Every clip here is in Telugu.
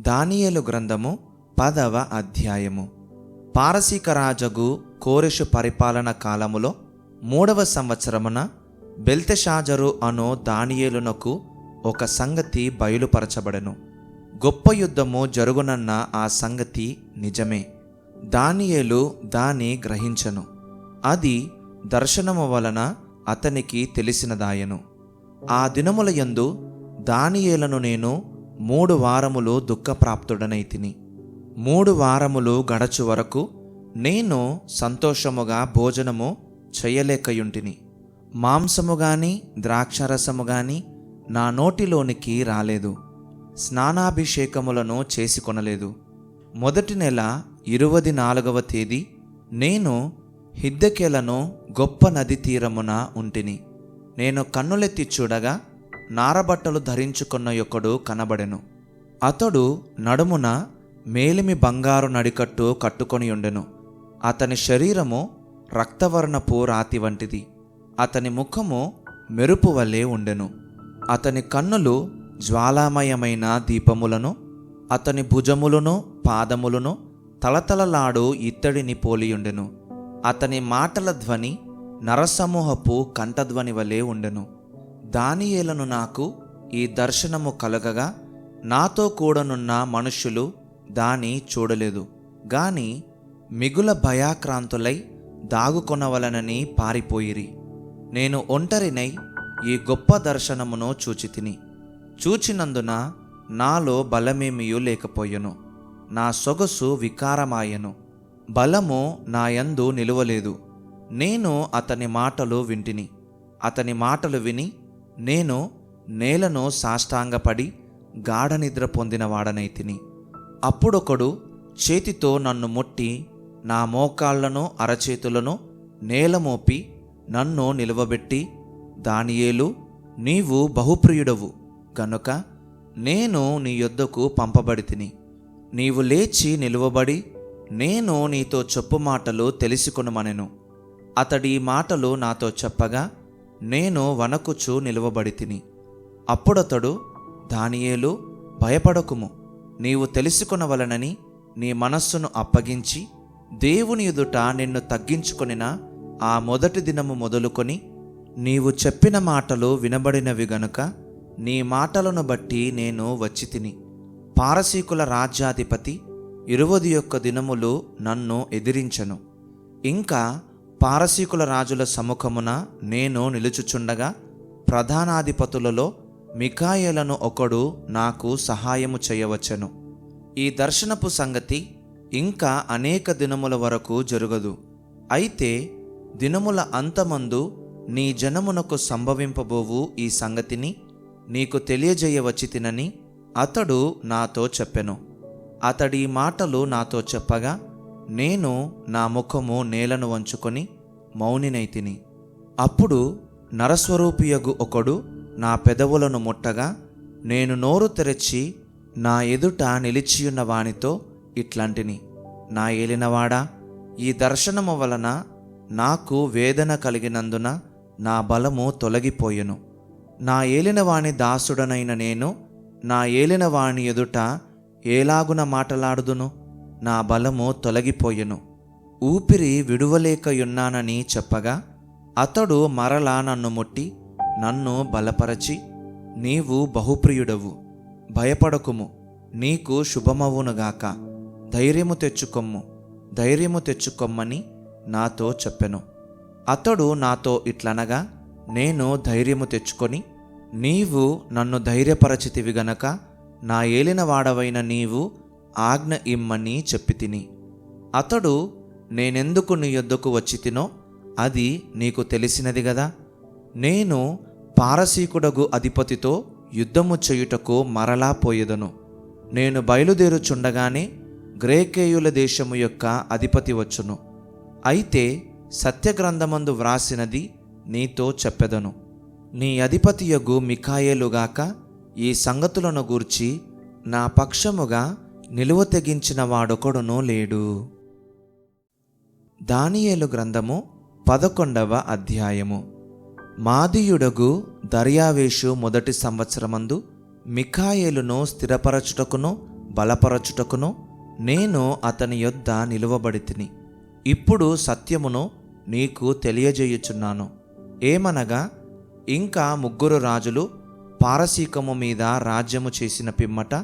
దానియేలు గ్రంథము పదవ అధ్యాయము. పారసీక రాజగు కోరెషు పరిపాలన కాలములో మూడవ సంవత్సరమున బెల్తెషాజరు అను దానియేలునకు ఒక సంగతి బయలుపరచబడెను. గొప్ప యుద్ధము జరుగునన్న ఆ సంగతి నిజమే. దానియేలు దాని గ్రహించను. అది దర్శనము వలన అతనికి తెలిసినదాయను. ఆ దినముల యందు దానియేలను నేను మూడు వారములు దుఃఖప్రాప్తుడనైతిని మూడు వారములు గడచు వరకు నేను సంతోషముగా భోజనము చేయలేకయుంటిని. మాంసము గాని ద్రాక్షరసము గాని నా నోటిలోనికి రాలేదు. స్నానాభిషేకములను చేసుకొనలేదు మొదటి నెల ఇరువది నాలుగవ తేదీ నేను హిద్దెకెలను గొప్ప నది తీరమున ఉంటిని. నేను కన్నులెత్తి చూడగా నారబట్టలు ధరించుకున్న యొక్కడు కనబడెను. అతడు నడుమున మేలిమి బంగారు నడికట్టు కట్టుకొని ఉండెను. అతని శరీరము రక్తవర్ణపు రాతి వంటిది. అతని ముఖము మెరుపు వలె ఉండెను. అతని కన్నులు జ్వాలామయమైన దీపములను అతని భుజములను పాదములను తలతలలాడు ఇత్తడిని పోలియుండెను అతని మాటల ధ్వని నరసమూహపు కంఠధ్వని వలె ఉండెను. దానియేలను నాకు ఈ దర్శనము కలగగా నాతో కూడనున్న మనుష్యులు దాని చూడలేదు. గాని మిగుల భయాక్రాంతులై దాగుకొనవలనని పారిపోయిరి. నేను ఒంటరినై ఈ గొప్ప దర్శనమును చూచితిని. చూచినందున నాలో బలమేమియూ లేకపోయెను. నా సొగసు వికారమాయెను. బలము నాయందు నిలువలేదు. నేను అతని మాటలు వింటిని. అతని మాటలు విని నేను నేలను సాష్టాంగపడి గాఢ నిద్ర పొందిన అప్పుడొకడు చేతితో నన్ను ముట్టి నా మోకాళ్ళను అరచేతులను నేల మోపి నన్ను నిలువబెట్టి దానియేలు నీవు బహుప్రియుడవు. గనుక నేను నీ యొద్దకు పంపబడి తిని నీవు లేచి నిలువబడి నేను నీతో చెప్పు మాటలు తెలుసుకొనుమనెను. అతడి మాటలు నాతో చెప్పగా నేను వనకుచు నిలువబడి తిని అప్పుడతడు దానియేలు భయపడకుము. నీవు తెలుసుకొనవలనని నీ మనస్సును అప్పగించి దేవుని ఎదుట నిన్ను తగ్గించుకొనిన ఆ మొదటి దినము మొదలుకొని నీవు చెప్పిన మాటలు వినబడినవి గనుక నీ మాటలను బట్టి నేను వచ్చి తిని పారసీకుల రాజ్యాధిపతి ఇరువది యొక్క దినములు నన్ను ఎదిరించను. ఇంకా పారసీకుల రాజుల సముఖమున నేను నిలుచుచుండగా ప్రధానాధిపతులలో మికాయలను ఒకడు నాకు సహాయము చేయవచ్చను. ఈ దర్శనపు సంగతి ఇంకా అనేక దినముల వరకు జరుగదు. అయితే దినముల అంతమందు నీ జనమునకు సంభవింపబోవు ఈ సంగతిని నీకు తెలియజేయవచ్చి తినని అతడు నాతో చెప్పెను. అతడి మాటలు నాతో చెప్పగా నేను నా ముఖము నేలను వంచుకొని మౌనినైతిని. అప్పుడు నరస్వరూపియగు ఒకడు నా పెదవులను ముట్టగా నేను నోరు తెరచి నా ఎదుట నిలిచియున్న వానితో ఇట్లాంటిని. నా ఏలినవాడా ఈ దర్శనము వలన నాకు వేదన కలిగినందున నా బలము తొలగిపోయెను. నా ఏలినవాణి దాసుడనైన నేను నా ఏలినవాణి ఎదుట ఏలాగున మాటలాడుదును నా బలము తొలగిపోయెను. ఊపిరి విడువలేకయున్నానని చెప్పగా అతడు మరలా నన్ను ముట్టి నన్ను బలపరచి నీవు బహుప్రియుడవు భయపడకుము నీకు శుభమవునుగాక ధైర్యము తెచ్చుకొమ్ము ధైర్యము తెచ్చుకొమ్మని నాతో చెప్పెను. అతడు నాతో ఇట్లనగా నేను ధైర్యము తెచ్చుకొని నీవు నన్ను ధైర్యపరచితివి గనక నా ఏలినవాడవైన నీవు ఆజ్ఞ ఇమ్మని చెప్పి తిని. అతడు నేనెందుకు నీ యొద్దకు వచ్చి తినో? అది నీకు తెలిసినది గదా? నేను పారసీకుడగు అధిపతితో యుద్ధము చేయుటకు మరలా పోయేదను. నేను బయలుదేరుచుండగానే గ్రేకేయుల దేశము యొక్క అధిపతి వచ్చును. అయితే సత్యగ్రంథమందు వ్రాసినది నీతో చెప్పెదను. నీ అధిపతియగు మిఖాయేలుగాక ఈ సంగతులను గూర్చి నా పక్షముగా నిలువ తెగించిన వాడొకడునూ లేడు. దానియేలు గ్రంథము పదకొండవ అధ్యాయము. మాదియుడగు దర్యావేషు మొదటి సంవత్సరమందు మిఖాయేలును స్థిరపరచుటకును బలపరచుటకును నేను అతని యొద్ద నిలువబడి తిని ఇప్పుడు సత్యమును నీకు తెలియజేయుచున్నాను. ఏమనగా ఇంకా ముగ్గురు రాజులు పారసీకము మీద రాజ్యము చేసిన పిమ్మట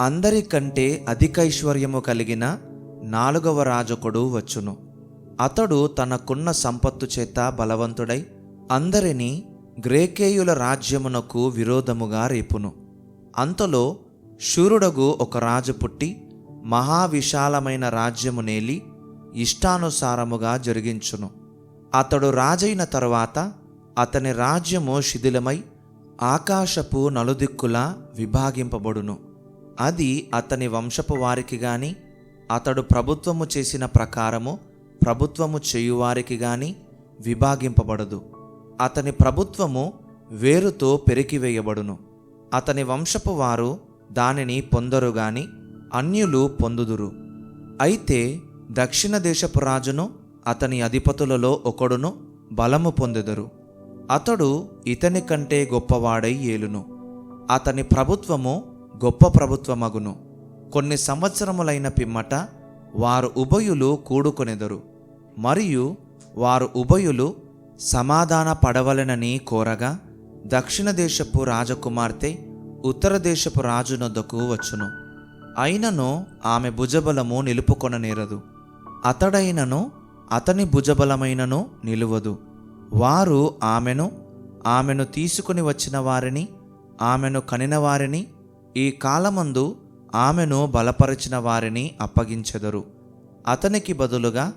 అందరికంటే అధికైశ్వర్యము కలిగిన నాలుగవ రాజకుడు వచ్చును. అతడు తనకున్న సంపత్తు చేత బలవంతుడై అందరినీ గ్రేకేయుల రాజ్యమునకు విరోధముగా రేపును. అంతలో శూరుడగు ఒక రాజు పుట్టి మహావిశాలమైన రాజ్యము నేలి ఇష్టానుసారముగా జరిగించును. అతడు రాజైన తరువాత అతని రాజ్యము శిథిలమై ఆకాశపు నలుదిక్కులా విభాగింపబడును. అది అతని వంశపు వారికి గాని అతడు ప్రభుత్వము చేసిన ప్రకారము ప్రభుత్వము చేయువారికి గాని విభాగింపబడదు. అతని ప్రభుత్వము వేరుతో పెరికివేయబడును. అతని వంశపు వారు దానిని పొందరు గాని అన్యులు పొందుదురు. అయితే దక్షిణ దేశపు రాజును అతని అధిపతులలో ఒకడును బలము పొందెదరు. అతడు ఇతని కంటే గొప్పవాడై ఏలును. అతని ప్రభుత్వము గొప్ప ప్రభుత్వమగును. కొన్ని సంవత్సరములైన పిమ్మట వారు ఉభయులు కూడుకొనెదరు. మరియు వారు ఉభయులు సమాధాన పడవలెనని కోరగా దక్షిణ దేశపు రాజకుమార్తె ఉత్తర దేశపు రాజునొద్దకు వచ్చును. అయినను ఆమె భుజబలము నిలుపుకొననేరదు. అతడైనను అతని భుజబలమైనను నిలువదు. వారు ఆమెను ఆమెను తీసుకుని వచ్చిన వారిని ఆమెను కనిన వారిని ఈ కాలమందు ఆమెను బలపరిచిన వారిని అప్పగించెదరు. అతనికి బదులుగా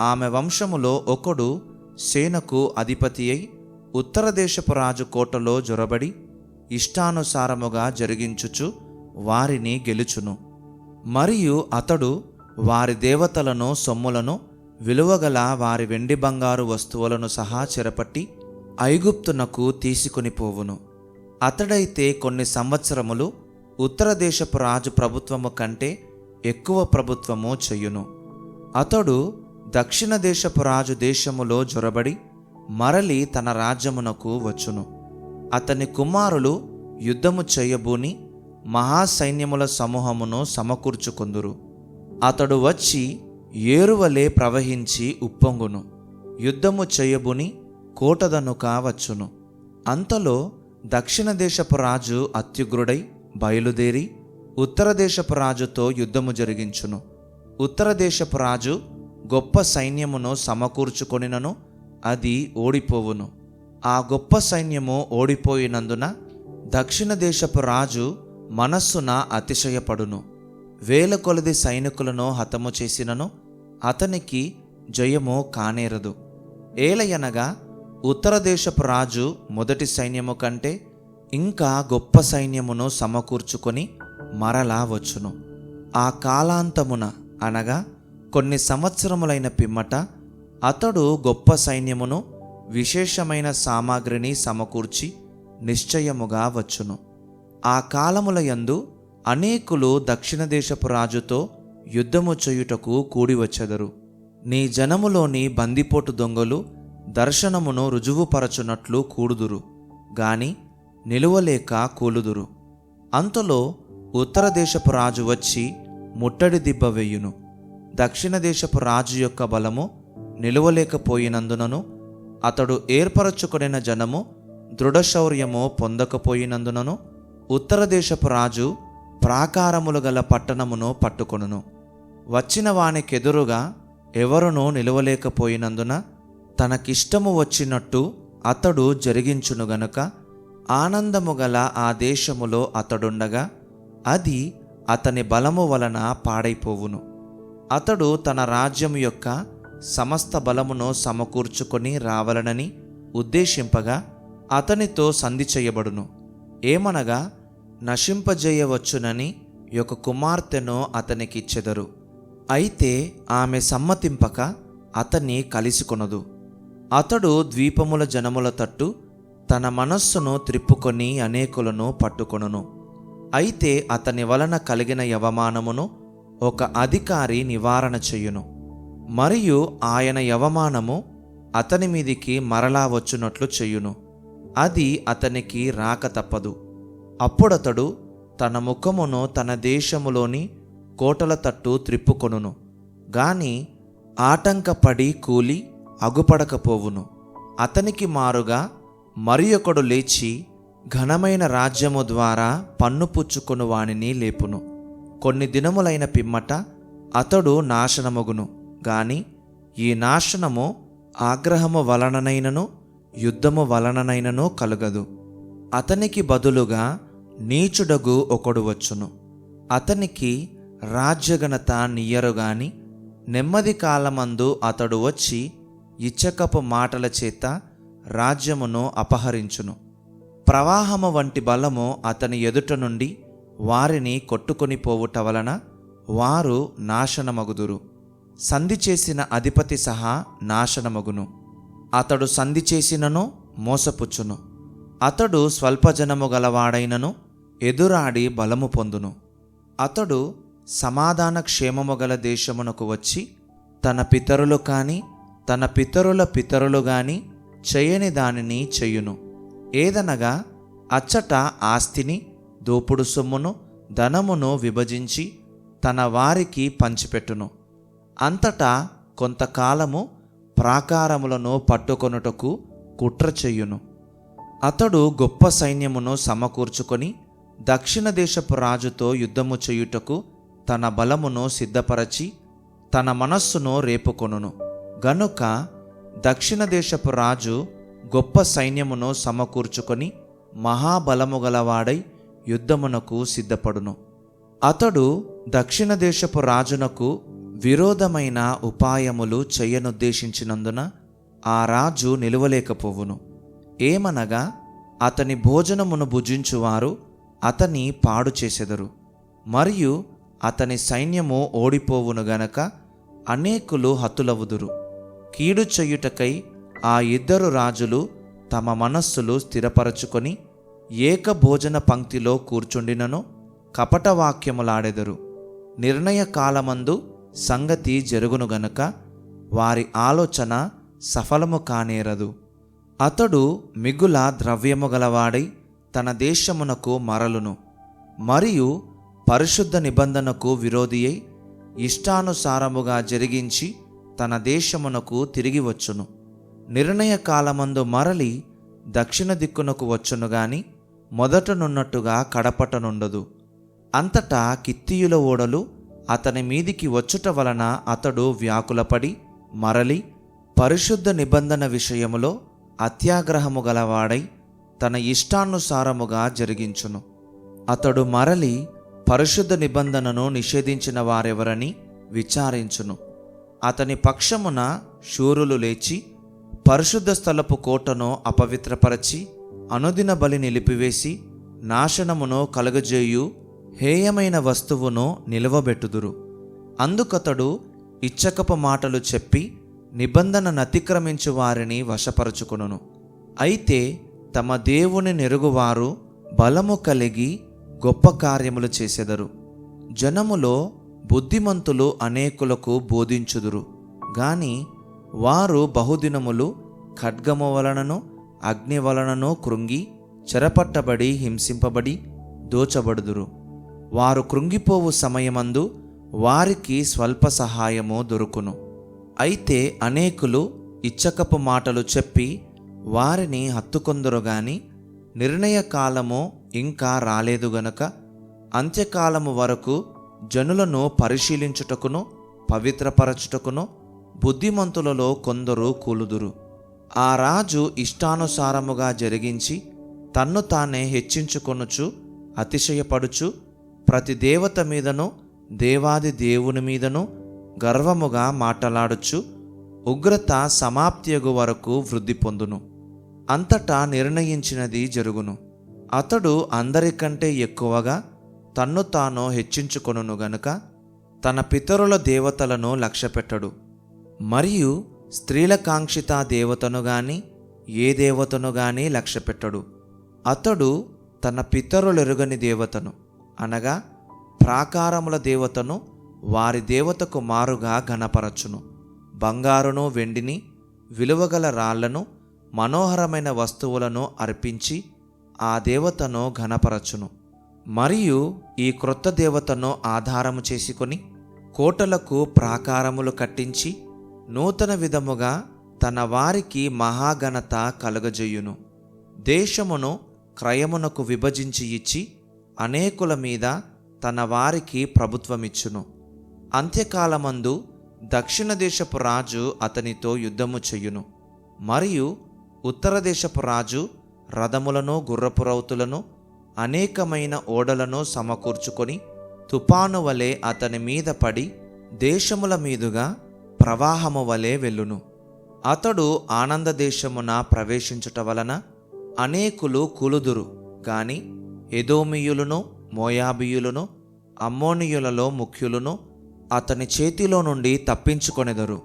ఆమె వంశములో ఒకడు సేనకు అధిపతి అయి ఉత్తర దేశపు రాజు కోటలో జొరబడి ఇష్టానుసారముగా జరిగించుచు వారిని గెలుచును. మరియు అతడు వారి దేవతలను సొమ్ములను విలువగల వారి వెండి బంగారు వస్తువులను సహా చెరపట్టి ఐగుప్తునకు తీసుకుని పోవును. అతడైతే కొన్ని సంవత్సరములు ఉత్తర దేశపు రాజు ప్రభుత్వము కంటే ఎక్కువ ప్రభుత్వము చెయ్యును అతడు దక్షిణ దేశపు రాజు దేశములో జొరబడి మరలి తన రాజ్యమునకు వచ్చును. అతని కుమారులు యుద్ధము చేయబూని మహాసైన్యముల సమూహమును సమకూర్చుకొందురు. అతడు వచ్చి ఏరువలే ప్రవహించి ఉప్పొంగును. యుద్ధము చేయబుని కోటదనుక వచ్చును. అంతలో దక్షిణ దేశపు రాజు అత్యుగ్రుడై బయలుదేరి ఉత్తర దేశపు రాజుతో యుద్ధము జరిగించును. ఉత్తర దేశపు రాజు గొప్ప సైన్యమును సమకూర్చుకొనినను అది ఓడిపోవును. ఆ గొప్ప సైన్యము ఓడిపోయినందున దక్షిణ దేశపు రాజు మనస్సున అతిశయపడును. వేల కొలది సైనికులను హతము చేసినను అతనికి జయము కానేరదు. ఏలయనగా ఉత్తర దేశపు రాజు మొదటి సైన్యము కంటే ఇంకా గొప్ప సైన్యమును సమకూర్చుకొని మరలా వచ్చును. ఆ కాలాంతమున అనగా కొన్ని సంవత్సరములైన పిమ్మట అతడు గొప్ప సైన్యమును విశేషమైన సామాగ్రిని సమకూర్చి నిశ్చయముగా వచ్చును. ఆ కాలముల యందు అనేకులు దక్షిణ దేశపు రాజుతో యుద్ధము చేయుటకు కూడి వచ్చెదరు నీ జనములోని బందిపోటు దొంగలు దర్శనమును రుజువుపరచునట్లు కూడుదురు గాని నిలువలేక కూలుదురు. అంతలో ఉత్తర దేశపు రాజు వచ్చి ముట్టడి దిబ్బ వెయ్యును దక్షిణ దేశపు రాజు యొక్క బలము నిలువలేకపోయినందునను అతడు ఏర్పరచుకొనిన జనము దృఢశౌర్యము పొందకపోయినందునను ఉత్తర దేశపు రాజు ప్రాకారములు గల పట్టణమును పట్టుకొనును. వచ్చిన వానికెదురుగా ఎవరునూ నిలవలేకపోయినందున తనకిష్టము వచ్చినట్టు అతడు జరిగించును గనుక ఆనందము గల ఆ దేశములో అతడుండగా అది అతని బలము వలన పాడైపోవును. అతడు తన రాజ్యం యొక్క సమస్త బలమును సమకూర్చుకొని రావలనని ఉద్దేశింపగా అతనితో సంధి చేయబడును. ఏమనగా నశింపజేయవచ్చునని ఒక కుమార్తెను అతనికిచ్చెదరు. అయితే ఆమె సమ్మతింపక అతన్ని కలిసికొనదు. అతడు ద్వీపముల జనముల తట్టు తన మనస్సును త్రిప్పుకొని అనేకులను పట్టుకొనును. అయితే అతని వలన కలిగిన యవమానమును ఒక అధికారి నివారణ చెయ్యును మరియు ఆయన యవమానము అతని మీదికి మరలా వచ్చునట్లు చెయ్యును అది అతనికి రాక తప్పదు. అప్పుడతడు తన ముఖమును తన దేశములోని కోటల తట్టు త్రిప్పుకొనును. గాని ఆటంకపడి కూలి అగుపడకపోవును. అతనికి మారుగా మరి ఒకడు లేచి ఘనమైన రాజ్యము ద్వారా పన్ను పుచ్చుకొను వానిని లేపును. కొన్ని దినములైన పిమ్మట అతడు నాశనమగును. గాని ఈ నాశనము ఆగ్రహము వలననైనను యుద్ధము వలననైనను కలుగదు. అతనికి బదులుగా నీచుడగు ఒకడు వచ్చును. అతనికి రాజ్యఘనత నియ్యరు గాని నెమ్మది కాలమందు అతడు వచ్చి ఇచ్చకపు మాటల చేత రాజ్యమును అపహరించును. ప్రవాహము వంటి బలము అతని ఎదుట నుండి వారిని కొట్టుకొని పోవుట వలన వారు నాశనమగుదురు. సంధి చేసిన అధిపతి సహా నాశనమగును. అతడు సంధి చేసినను మోసపుచ్చును. అతడు స్వల్పజనము గలవాడైనను ఎదురాడి బలము పొందును. అతడు సమాధాన క్షేమము గల దేశమునకు వచ్చి తన పితరులు కాని తన పితరుల పితరులు గాని చేయని దానిని చెయ్యును ఏదనగా అచ్చట ఆస్తిని దోపుడు సొమ్మును ధనమును విభజించి తన వారికి పంచిపెట్టును. అంతటా కొంతకాలము ప్రాకారములను పట్టుకొనుటకు కుట్ర చెయ్యును అతడు గొప్ప సైన్యమును సమకూర్చుకొని దక్షిణ దేశపు రాజుతో యుద్ధము చేయుటకు తన బలమును సిద్ధపరచి తన మనస్సును రేపుకొనును. గనుక దక్షిణ దేశపు రాజు గొప్ప సైన్యమును సమకూర్చుకొని మహాబలము గలవాడై యుద్ధమునకు సిద్ధపడును. అతడు దక్షిణ దేశపు రాజునకు విరోధమైన ఉపాయములు చెయ్యనుద్దేశించినందున ఆ రాజు నిలువలేకపోవును. ఏమనగా అతని భోజనమును భుజించువారు అతని పాడు చేసెదరు. మరియు అతని సైన్యము ఓడిపోవును గనక అనేకులు హతులవుదురు కీడు చెయ్యుటకై ఆ ఇద్దరు రాజులు తమ మనస్సులు స్థిరపరచుకొని ఏక భోజన పంక్తిలో కూర్చుండినను కపటవాక్యములాడెదరు. నిర్ణయ కాలమందు సంగతి జరుగును గనుక వారి ఆలోచన సఫలము కానేరదు. అతడు మిగుల ద్రవ్యము గలవాడై తన దేశమునకు మరలును. మరియు పరిశుద్ధ నిబంధనకు విరోధి అయి ఇష్టానుసారముగా జరిగించి తన దేశమునకు తిరిగి వచ్చును. నిర్ణయ కాలమందు మరలి దక్షిణ దిక్కునకు వచ్చును గాని మొదటనున్నట్టుగా కడపటనుండదు. అంతటా కిత్తీయుల ఓడలు అతని మీదికి వచ్చుట వలన అతడు వ్యాకులపడి మరలి పరిశుద్ధ నిబంధన విషయములో అత్యాగ్రహము గలవాడై తన ఇష్టానుసారముగా జరిగించును. అతడు మరలి పరిశుద్ధ నిబంధనను నిషేధించిన వారెవరని విచారించును. అతని పక్షమున శూరులు లేచి పరిశుద్ధ స్థలపు కోటను అపవిత్రపరచి అనుదిన బలి నిలిపివేసి నాశనమును కలుగజేయు హేయమైన వస్తువును నిలవబెట్టుదురు. అందుకతడు ఇచ్చకపు మాటలు చెప్పి నిబంధన అతిక్రమించు వారిని వశపరచుకును అయితే తమ దేవుని నెరుగువారు బలము కలిగి గొప్ప కార్యములు చేసెదరు. జనములో బుద్ధిమంతులు అనేకులకు బోధించుదురు. గాని వారు బహుదినములు ఖడ్గము వలనను అగ్ని వలనను కృంగి చెరపట్టబడి హింసింపబడి దోచబడుదురు. వారు కృంగిపోవు సమయమందు వారికి స్వల్ప సహాయము దొరుకును. అయితే అనేకులు ఇచ్చకపు మాటలు చెప్పి వారిని హత్తుకొందరు గాని నిర్ణయ కాలము ఇంకా రాలేదు గనుక అంత్యకాలము వరకు జనులను పరిశీలించుటకును పవిత్రపరచుటకును బుద్ధిమంతులలో కొందరు కూలుదురు. ఆ రాజు ఇష్టానుసారముగా జరిగించి తన్ను తానే హెచ్చించుకొనుచు అతిశయపడుచు ప్రతి దేవత మీదను దేవాది దేవుని మీదను గర్వముగా మాటలాడుచు ఉగ్రత సమాప్తియగు వరకు వృద్ధి పొందును. అంతటా నిర్ణయించినది జరుగును. అతడు అందరికంటే ఎక్కువగా తన్ను తాను హెచ్చించుకొనును గనుక తన పితరుల దేవతలను లక్ష్యపెట్టడు. మరియు స్త్రీల కాంక్షిత దేవతను గాని ఏ దేవతను గాని లక్ష్యపెట్టడు. అతడు తన పితరులెరుగని దేవతను అనగా ప్రాకారముల దేవతను వారి దేవతకు మారుగా ఘనపరచును. బంగారును వెండిని విలువగల రాళ్ళను మనోహరమైన వస్తువులను అర్పించి ఆ దేవతను ఘనపరచును. మరియు ఈ క్రొత్త దేవతను ఆధారము చేసుకొని కోటలకు ప్రాకారములు కట్టించి నూతన విధముగా తన వారికి మహాఘనత కలుగజేయును. దేశమును క్రయమునకు విభజించి ఇచ్చి అనేకుల మీద తన వారికి ప్రభుత్వమిచ్చును. అంత్యకాలమందు దక్షిణ దేశపు రాజు అతనితో యుద్ధము చెయ్యును మరియు ఉత్తర దేశపు రాజు రథములను గుర్రపు రౌతులను అనేకమైన ఓడలను సమకూర్చుకొని తుపాను వలె అతని మీద పడి దేశముల మీదుగా ప్రవాహము వలె వెళ్ళును. అతడు ఆనంద దేశమున ప్రవేశించుట వలన అనేకులు కులుదురు. గాని ఎదోమియులను మోయాబియులను అమ్మోనియులలో ముఖ్యులను అతని చేతిలో నుండి తప్పించుకొనెదరు.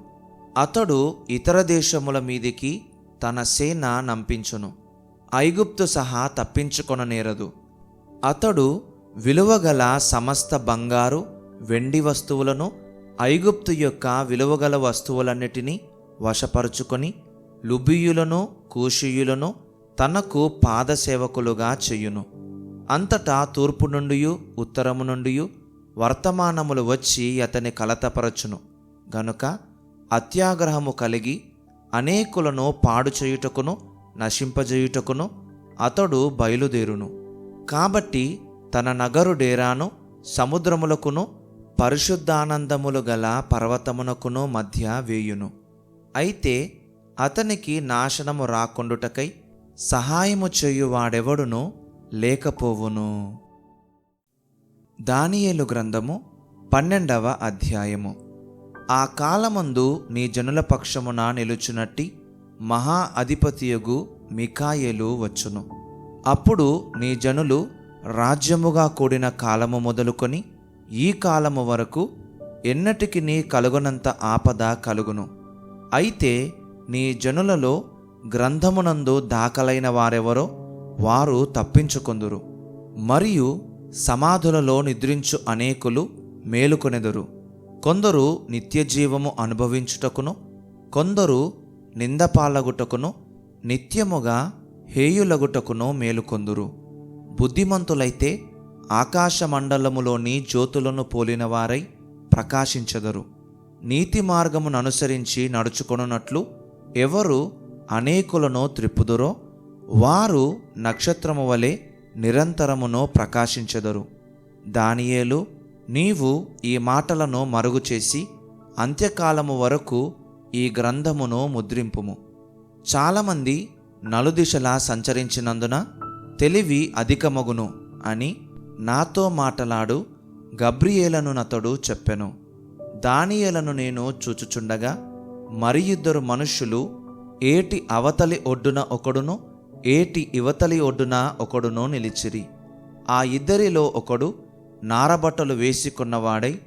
అతడు ఇతర దేశముల మీదికి తన సేన నంపించును. ఐగుప్తు సహా తప్పించుకొననేరదు. అతడు విలువగల సమస్త బంగారు వెండి వస్తువులను ఐగుప్తు యొక్క విలువగల వస్తువులన్నిటినీ వశపరుచుకొని లుబియులను కూషియులను తనకు పాదసేవకులుగా చెయ్యును అంతటా తూర్పు నుండి ఉత్తరము నుండి వర్తమానములు వచ్చి అతని కలతపరచును. గనుక అత్యాగ్రహము కలిగి అనేకులను పాడు చేయుటకును నశింపజేయుటకును అతడు బయలుదేరును. కాబట్టి తన నగరు డేరాను సముద్రములకును పరిశుద్ధానందములు గల పర్వతమునకును మధ్య వేయును. అయితే అతనికి నాశనము రాకుండుటకై సహాయము చేయువాడెవడును లేకపోవును. దానియేలు గ్రంథము పన్నెండవ అధ్యాయము. ఆ కాలమందు నీ జనుల పక్షమున నిలుచునట్టి మహా అధిపతియగు మికాయేలు వచ్చును. అప్పుడు నీ జనులు రాజ్యముగా కూడిన కాలము మొదలుకొని ఈ కాలము వరకు ఎన్నటికి నీ కలుగునంత ఆపద కలుగును. అయితే నీ జనులలో గ్రంథమునందు దాఖలైన వారెవరో వారు తప్పించుకొందురు. మరియు సమాధులలో నిద్రించు అనేకులు మేలుకొనెదురు. కొందరు నిత్యజీవము అనుభవించుటకును కొందరు నిందపాలగుటకును నిత్యముగా హేయులగుటకును మేలుకొందురు. బుద్ధిమంతులైతే ఆకాశమండలములోని జ్యోతులను పోలినవారై ప్రకాశించదరు. నీతి మార్గమును అనుసరించి నడుచుకొనున్నట్లు ఎవరు అనేకులను త్రిప్పుదురో వారు నక్షత్రము వలె నిరంతరమును ప్రకాశించెదరు. దానియేలు నీవు ఈ మాటలను మరుగుచేసి అంత్యకాలము వరకు ఈ గ్రంథమును ముద్రింపుము. చాలామంది నలుదిశలా సంచరించినందున తెలివి అధికమగును అని నాతో మాటలాడు గబ్రియేలను నతడు చెప్పెను. దానియేలను నేను చూచుచుండగా మరి ఇద్దరు మనుష్యులు ఏటి అవతలి ఒడ్డున ఒకడును ఏటి ఇవతలి ఒడ్డున ఒకడును నిలిచిరి. ఆ ఇద్దరిలో ఒకడు నారబట్టలు వేసుకున్నవాడై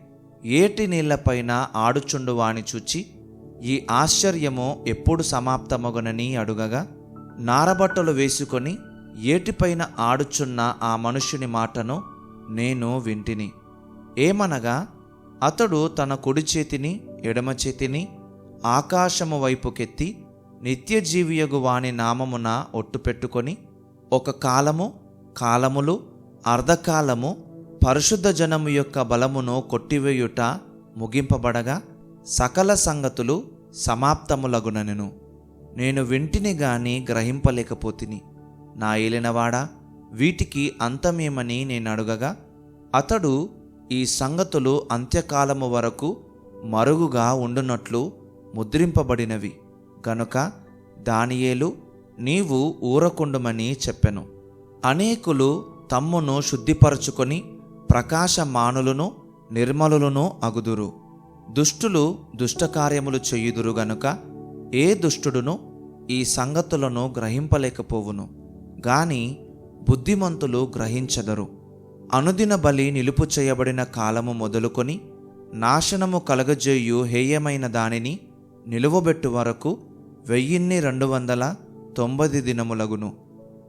ఏటి నీళ్ళపైన ఆడుచుండువాని చూచి ఈ ఆశ్చర్యము ఎప్పుడు సమాప్తమగునని అడుగగా నారబట్టలు వేసుకొని ఏటిపైన ఆడుచున్న ఆ మనుషుని మాటను నేను వింటిని. ఏమనగా అతడు తన కుడి చేతిని ఎడమ చేతిని ఆకాశము వైపుకెత్తి నిత్యజీవియగు వాని నామమున ఒట్టు పెట్టుకొని ఒక కాలము కాలములు అర్ధకాలము పరిశుద్ధ జనము యొక్క బలమును కొట్టివేయుట ముగింపబడగా సకల సంగతులు సమాప్తములగునెను. నేను వింటిని గాని గ్రహింపలేకపోతిని. నా ఏలినవాడా? వీటికి అంతమేమని నేను అడుగగా అతడు ఈ సంగతులు అంత్యకాలము వరకు మరుగుగా ఉండునట్లు ముద్రింపబడినవి. గనుక దానియేలు నీవు ఊరకుండుమని చెప్పెను. అనేకులు తమ్మును శుద్ధిపరచుకొని ప్రకాశమానులను నిర్మలులను అగుదురు. దుష్టులు దుష్టకార్యములు చేయుదురు గనుక ఏ దుష్టుడును ఈ సంగతులను గ్రహింపలేకపోవును. గాని బుద్ధిమంతులు గ్రహించదరు. అనుదిన బలి నిలుపు చేయబడిన కాలము మొదలుకొని నాశనము కలగజేయు హేయమైన దానిని నిలువబెట్టు వరకు వెయ్యిన్ని రెండు వందల తొంభై దినములగును.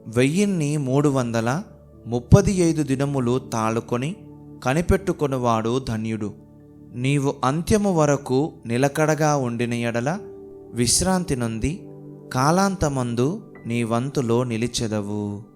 వెయ్యిన్ని మూడు వందల ముప్పది ఐదు దినములు తాళుకొని కనిపెట్టుకొనువాడు ధన్యుడు. నీవు అంత్యము వరకు నిలకడగా ఉండిన ఎడల విశ్రాంతి నొంది కాలాంతమందు నీ వంతులో నిలిచెదవు.